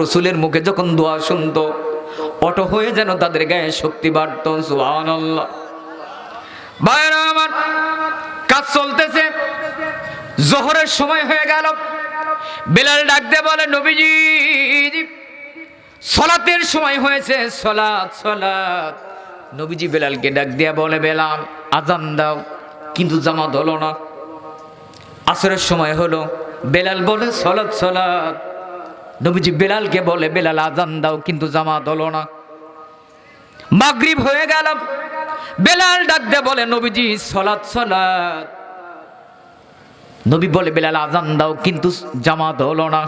রসুলের মুখে যখন দোয়া শুনতো, অটো হয়ে যেন তাদের গায়ে শক্তি বাড়ত সুহান আমার, কাজ চলতেছে। জোহরের সময় হয়ে গেল। বেলাল ডাক দিয়ে বলে, নবীজি, সলাতের সময় হয়েছে, সলাৎ সলাৎ। নবীজি বেলালকে ডাক দিয়া বলে, বেলাল, আজান দাও। কিন্তু জামাত হলো না। আসরের সময় হলো। বেলাল বলে, সলাৎ সলাৎ। নবীজি বেলালকে বলে, বেলাল, আজান দাও, কিন্তু জামাত হলো না। মাগরিব হয়ে গেল। বেলাল ডাক দিয়ে বলে, নবীজি, সলাৎ সলাৎ। নবী বলে, বেলাল, আজান দাও, কিন্তু জামাত হলো না।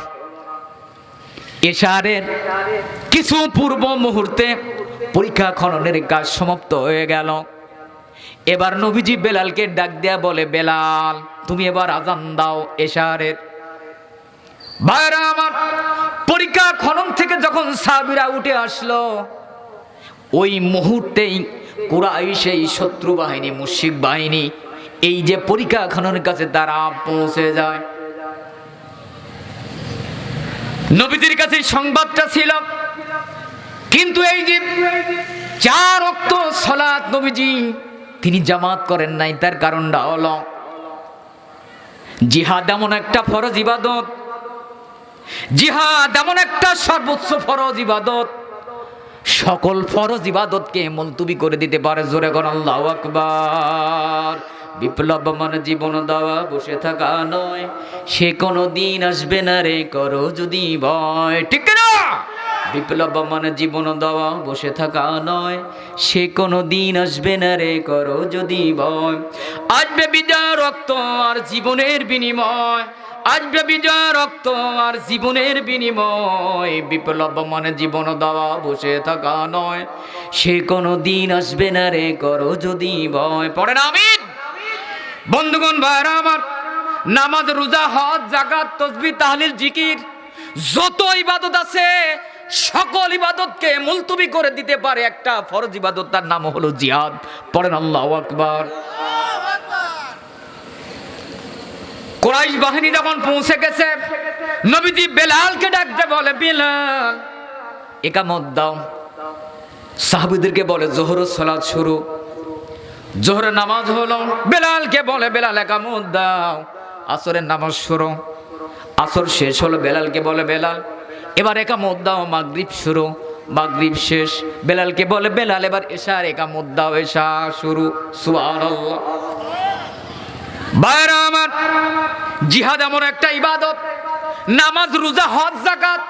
এশারের কিছু পূর্ব মুহূর্তে পরীক্ষা খননের কাজ সমাপ্ত হয়ে গেল। এবার নবীজি বেলালকে ডাক দেয়া বলে, বেলাল, তুমি এবার আজান দাও এশারের। ভাইরা আমার পরীক্ষা খনন থেকে যখন সাবিরা উঠে আসলো, ওই মুহূর্তেই কুরাই সেই শত্রু বাহিনী মুশিক বাহিনী এই যে পরীক্ষা খননের কাছে তারা পৌঁছে যায়। নবীদের কাছে সংবাদটা ছিল, কিন্তু এই যে চার অক্ত সলাৎ নবীজি, তিনি জামাত করেন নাই, তার কারণটা হল জিহাদ এমন একটা ফরজ ইবাদত জিহাদ এমন একটা সর্বোচ্চ ফরজ ইবাদত। সকল ফরজ ইবাদতকে মুলতুবি করে দিতে পারে, জোরে কর আল্লাহ আকবার। বিপ্লব মানে জীবন দেওয়া, বসে থাকা নয়। সে কোনো দিন আসবে না রে, করো যদি ভয়। ঠিক না বিপ্লব মানে জীবন দেওয়া, বসে থাকা নয়। সে কোনো দিন আসবে না রে, করো যদি ভয়। আসবে বিজয় রক্ত আর জীবনের বিনিময়। আসবে বিজয় রক্ত আর জীবনের বিনিময়। বিপ্লব মানে জীবন দেওয়া, বসে থাকা নয়। সে কোনো দিন আসবে না রে, করো যদি ভয়। পড়ে না আমিন। বন্ধুগণ, ভাইরা আমার, নামাজ, রোজা, হজ, জাকাত, তসবি, তাহলিল, জিকির, যত ইবাদত আছে, সকল ইবাদতকে মুলতুবি করে দিতে পারে একটা ফরজ ইবাদত, তার নাম হলো জিহাদ। পড়েন, আল্লাহ আকবার। কোরাইশ বাহিনী যখন পৌঁছে গেছে, নবীজি বেলালকে ডাকতে বলে, বেলাল, একামত দাও। সাহাবিদেরকে বলে, জোহর সালাত শুরু। জোহরের নামাজ হলো। বেলালকে বলে, বেলাল, একামত দাও। আসরের নামাজ শুরু। আসর শেষ হলো, বেলালকে বলে, বেলাল, এবার একামত দাও, মাগরিব শুরু। মাগরিব শেষ। বেলালকে বলে, বেলাল, এবার এশার একামত দাও, এশা শুরু। সুবহানাল্লাহ। ভাইরা আমার জিহাদ এমন একটা ইবাদত, নামাজ, রোজা, হজ জাকাত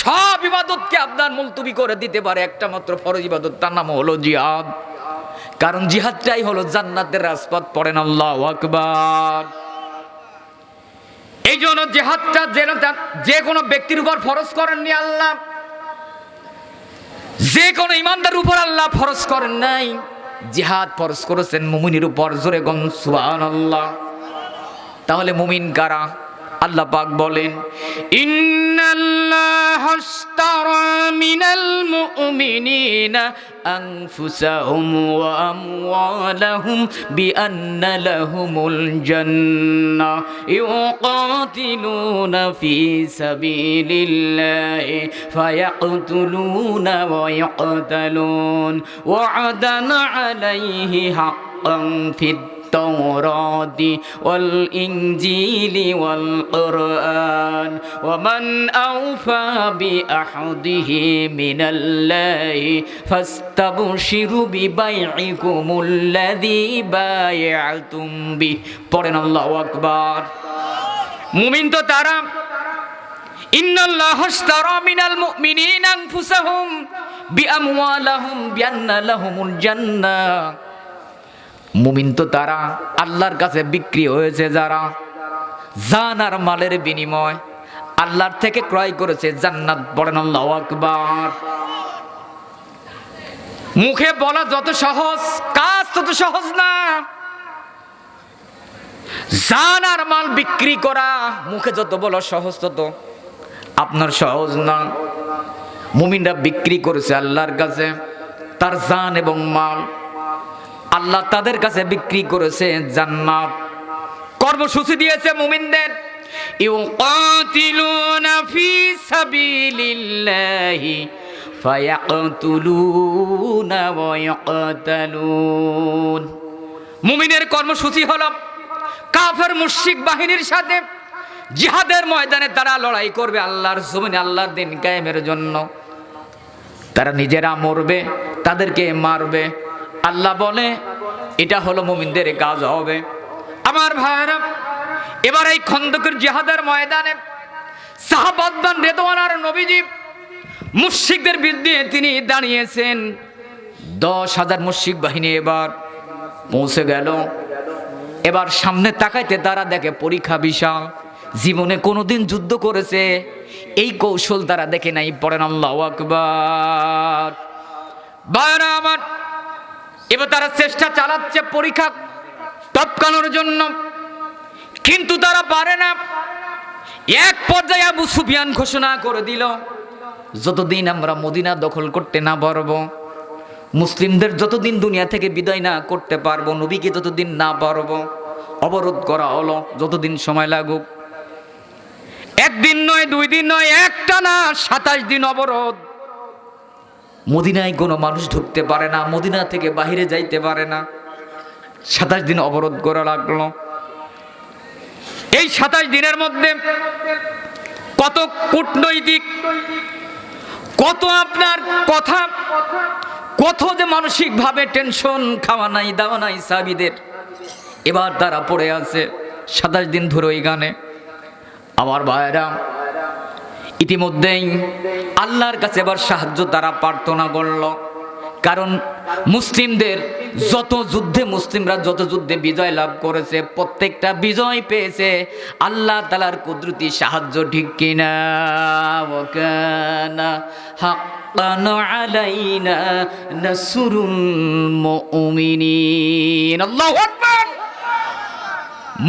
সব ইবাদতকে আপনার মুলতুবি করে দিতে পারে। একটা মাত্র ফরজ ইবাদত, তার নাম হলো জিহাদ। কারণ জিহাদটাই হলো জান্নাতের রাজপথ, পড়েন আল্লাহ আকবার। এই জন্য জেহাদটা যেন যে কোনো ব্যক্তির উপর ফরজ করেননি আল্লাহ, যে কোনো ইমানদার উপর আল্লাহ ফরজ করেন নাই। জিহাদ ফরজ করেছেন মুমিনের উপর, জোরে গন সুবহানাল্লাহ। তাহলে মুমিন কারা? আল্লাহ পাক বলেন, ইন্নাল্লাহ আশতারা মিনাল মুমিনিনা আনফুসাহুম ওয়া আমওয়ালাহুম বিআন্না লাহুমুল জান্নাহ ইউকাতিলুনা ফি সাবিলিল্লাহি ফায়াকতুলুনা ওয়া ইয়াকতালুন ওয়া'দান আলাইহি হাক্কান ফিদ التوراة والإنجيل والقرآن ومن أوفى بأحده من الله فاستبشروا ببيعكم الذي بايعتم به পড়েন আল্লাহ আকবার মুমিন তো তারা ইন্নাল্লাহ আশতারা মিনাল মুমিনিনা আনফুসাহুম বিআমওয়ালাহুম বিআন্না লাহুমুল জান্নাহ মুমিন তো তারা আল্লাহর কাছে বিক্রি হয়েছে যারা। জান আর মালের বিনিময় আল্লাহর থেকে ক্রয় করেছে জান্নাত। পড়েন আল্লাহ আকবার। মুখে বলা যত সহজ, কাজ তত সহজ না। জান আর মাল বিক্রি করা মুখে যত বলা সহজ তত। আপনার সহজ না। মুমিনরা বিক্রি করেছে আল্লাহর কাছে। তার জান এবং মাল আল্লাহ তাদের কাছে বিক্রি করেছে জান্নাত। কর্মসূচি দিয়েছে মুমিনদের। সাবিলিল্লাহি মুমিনের কর্মসূচি হল কাফের মুশিক বাহিনীর সাথে জিহাদের ময়দানে তারা লড়াই করবে আল্লাহর জমিন, আল্লাহর দিন কায়েমের জন্য। তারা নিজেরা মরবে, তাদেরকে মারবে। আল্লাহ বলে, এটা হলো মুমিনদের কাজ হবে। আমার ভাইয়েরা, এবার এই খন্দকের জিহাদের ময়দানে সাহাবাদবান রেদওয়ানার নবীজি মুশরিকদের বিরুদ্ধে তিনি দাঁড়িয়েছেন। দশ হাজার মুশরিক বাহিনী এবার পৌঁছে গেল। এবার সামনে তাকাইতে তারা দেখে পরীক্ষা বিশাল। জীবনে কোনোদিন যুদ্ধ করেছে, এই কৌশল তারা দেখে নাই। পড়েন আল্লাহ আকবার। বায়রা আমার এবার তারা চেষ্টা চালাচ্ছে পরীক্ষা টপকানোর জন্য। কিন্তু তারা পারে না। এক পর্যায়ে আবু সুফিয়ান ঘোষণা করে দিল, যতদিন আমরা মদিনা দখল করতে না পারব, মুসলিমদের যতদিন দুনিয়া থেকে বিদায় না করতে পারব, নবীকে যতদিন না পারব, অবরোধ করা হলো, যতদিন সময় লাগুক। একদিন নয়, দুই দিন নয়, একটা না, সাতাশ দিন অবরোধ। মদিনায় কোনো মানুষ ঢুকতে পারে না, মদিনা থেকে বাহিরে যাইতে পারে না। সাতাশ দিন অবরোধ করা লাগল। এই সাতাশ দিনের মধ্যে কত কূটনৈতিক, কত আপনার কথা, কত যে মানসিকভাবে টেনশন, খাওয়া নাই, দাওয়া নাই সাবিদের এবার তারা পড়ে আছে সাতাশ দিন ধরে ওই গানে। আমার ভাইয়েরা ইতিমধ্যেই আল্লাহর কাছে এবার সাহায্য তারা প্রার্থনা করল। কারণ মুসলিমদের যত যুদ্ধে মুসলিমরা যত যুদ্ধে বিজয় লাভ করেছে, প্রত্যেকটা বিজয় পেয়েছে, আল্লাহ তালার কুদরতি সাহায্য ঠিক কিনা?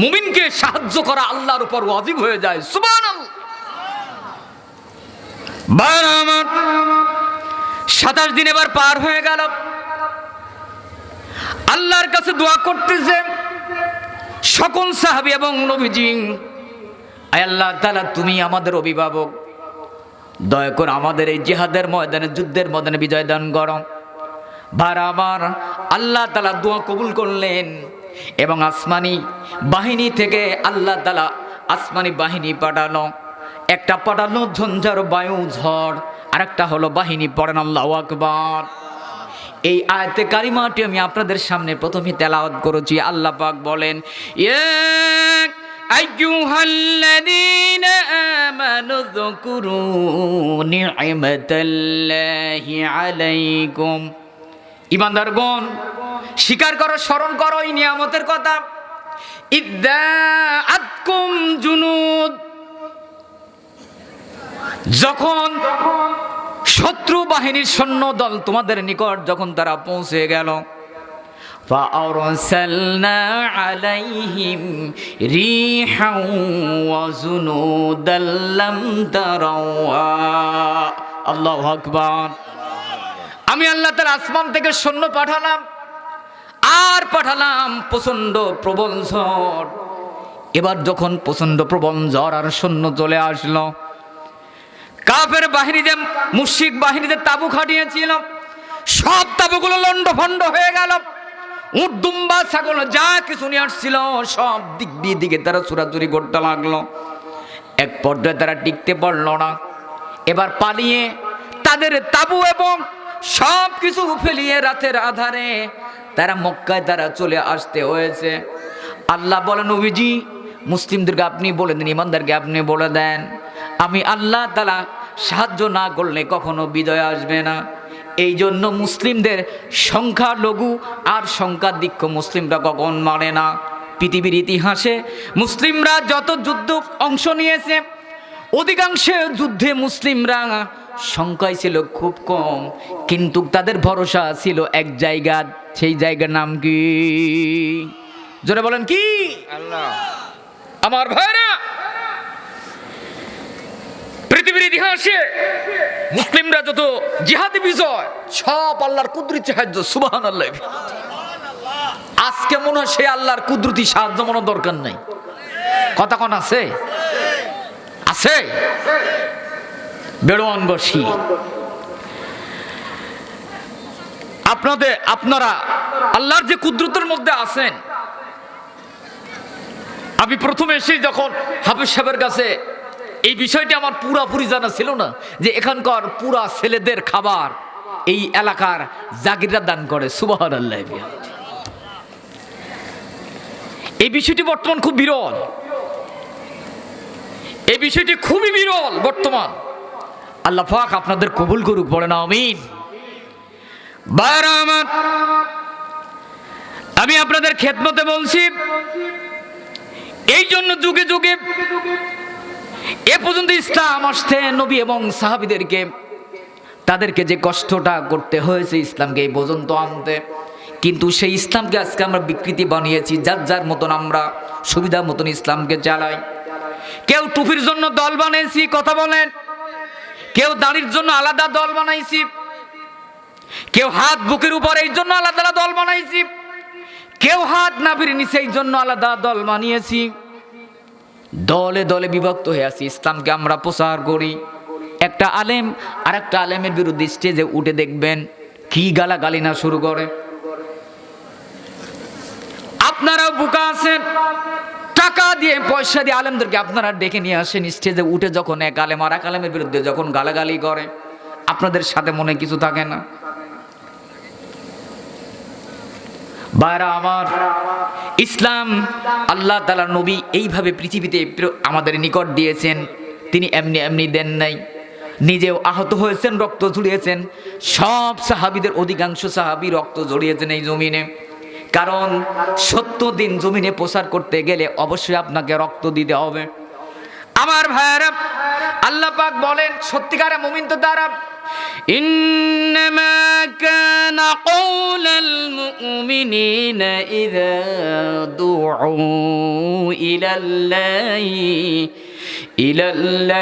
মুমিনকে সাহায্য করা আল্লাহর উপর ওয়াজিব হয়ে যায়। সুবহানাল্লাহ! আমার সাতাশ দিন এবার পার হয়ে গেল। আল্লাহর কাছে দোয়া করতেছে। সকল সাহাবি এবং নবীজি আল্লাহ তালা তুমি আমাদের অভিভাবক। দয়া করে আমাদের এই জিহাদের ময়দানে, যুদ্ধের ময়দানে বিজয় দান করো। আমার আল্লাহ তালা দোয়া কবুল করলেন এবং আসমানি বাহিনী থেকে আল্লাহ তালা আসমানি বাহিনী পাঠালো। একটা পাঠানো ঝঞ্ঝার বায়ু, ঝড় আর একটা হলো বাহিনী, পড়েন আল্লাহ আকবার। এই আয়তে কারিমাটি আমি আপনাদের সামনে প্রথমে তেলাওয়াত করেছি, আল্লাহ পাক বলেন, ইয়া আইয়ুহাল্লাযীনা আমানু যকুরু নি'মাতাল্লাহি আলাইকুম। ইমানদারগণ, স্বীকার করো, স্মরণ করো এই নিয়ামতের কথা। ইদ্দা আতকুম জুনুদ যখন শত্রু বাহিনীর সৈন্য দল তোমাদের নিকট যখন তারা পৌঁছে গেল فأرسلنا عليهم ريحا وجنودا لم تروا الله أكبر আমি আল্লাহ তার আসমান থেকে সৈন্য পাঠালাম আর পাঠালাম প্রচণ্ড প্রবল ঝড় এবার যখন প্রচণ্ড প্রবল ঝড় আর সৈন্য চলে আসলো কাফের বাহিনীতে মুশিক বাহিনীতে তাবু খাটিয়েছিল, সব তাবুগুলো লন্ড ভন্ড হয়ে গেল। উট, দুম্বা, ছাগল, যা কিছু নিয়ে আসছিল, সব দিক দিয়ে দিকে তারা চুরাচুরি করতে লাগল। এক পর্যায়ে তারা টিকতে পারল না। এবার পালিয়ে তাদের তাবু এবং সব কিছু ফেলিয়ে রাতের আধারে তারা মক্কায় তারা চলে আসতে হয়েছে। আল্লাহ বলেন অভিজি মুসলিমদেরকে আপনি বলে দিন, ইমানদারকে আপনি বলে দেন। আমি আল্লাহ তালা সাহায্য না করলে কখনো বিজয় আসবে না। এই জন্য মুসলিমদের সংখ্যা লঘু আর সংখ্যাধিক্য মুসলিমরা কখন মানে না। পৃথিবীর ইতিহাসে মুসলিমরা যত যুদ্ধ অংশ নিয়েছে অধিকাংশ যুদ্ধে মুসলিমরা সংখ্যায় ছিল খুব কম কিন্তু তাদের ভরসা ছিল এক জায়গা সেই জায়গার নাম কি? জোরে বলেন কি? আল্লাহ। আমার ভাইরা! পৃথিবীর ইতিহাসে মুসলিমরা যত জিহাদি বিজয়, সব আল্লাহর কুদরতি সাহায্য সুবাহান আল্লাহ আজকে মনে হয় সে আল্লাহর কুদরতি সাহায্য মনে দরকার নাই। কথা কোন, আছে? আছে? বেড়োয়ান বসি। আপনাদের, আপনারা আল্লাহর যে কুদরতের মধ্যে আছেন, আমি প্রথমে এসেই যখন হাফিজ সাহেবের কাছে এই বিষয়টি আমার পুরাপুরি জানা ছিল না যে এখানকার পুরা ছেলেদের খাবার এই এলাকার জাগিররা দান করে সুবাহ আল্লাহ এই বিষয়টি বর্তমান খুব বিরল। এই বিষয়টি খুবই বিরল বর্তমান। আল্লাহ পাক আপনাদের কবুল করুক বলে না আমার, আমি আপনাদের খেদমতে বলছি, এই জন্য যুগে যুগে এ পর্যন্ত ইসলাম আসতে নবী এবং সাহাবিদেরকে। তাদেরকে যে কষ্টটা করতে হয়েছে ইসলামকে এই পর্যন্ত আনতে। কিন্তু সেই ইসলামকে আজকে আমরা বিকৃতি বানিয়েছি, যার যার মতন আমরা সুবিধা মতন ইসলামকে চালাই। কেউ টুপির জন্য দল বানিয়েছি কথা বলেন। কেউ দাড়ির জন্য আলাদা দল বানাইছি। কেউ হাত বুকের উপর এই জন্য আলাদা দল বানাইছি। কেউ হাত নাভির নিচে এই জন্য আলাদা দল বানিয়েছি। দলে দলে বিভক্ত হয়ে আছি। ইসলামকে আমরা প্রচার করি। একটা আলেম আর একটা আলেমের বিরুদ্ধে স্টেজে উঠে দেখবেন কি গালাগালি না শুরু করে। আপনারাও বুকা আছেন। টাকা দিয়ে, পয়সা দিয়ে আলেমদেরকে আপনারা ডেকে নিয়ে আসেন স্টেজে উঠে যখন এক আলেম আর এক আলেমের বিরুদ্ধে যখন গালাগালি করে। আপনাদের সাথে মনে কিছু থাকে না। বাইরা আমার ইসলাম আল্লাহ তালা নবী এইভাবে পৃথিবীতে আমাদের নিকট দিয়েছেন। তিনি এমনি এমনি দেন নাই। নিজেও আহত হয়েছেন, রক্ত ঝরিয়েছেন সব সাহাবিদের অধিকাংশ সাহাবি রক্ত জড়িয়েছেন এই জমিনে। কারণ সত্য দিন জমিনে প্রসার করতে গেলে অবশ্যই আপনাকে রক্ত দিতে হবে। আমার ভাইয়েরা, আল্লাহ পাক বলেন সত্যিকারে মুমিন তো إنما كان قول المؤمنين إذا دعوا إلى الله إلى الله.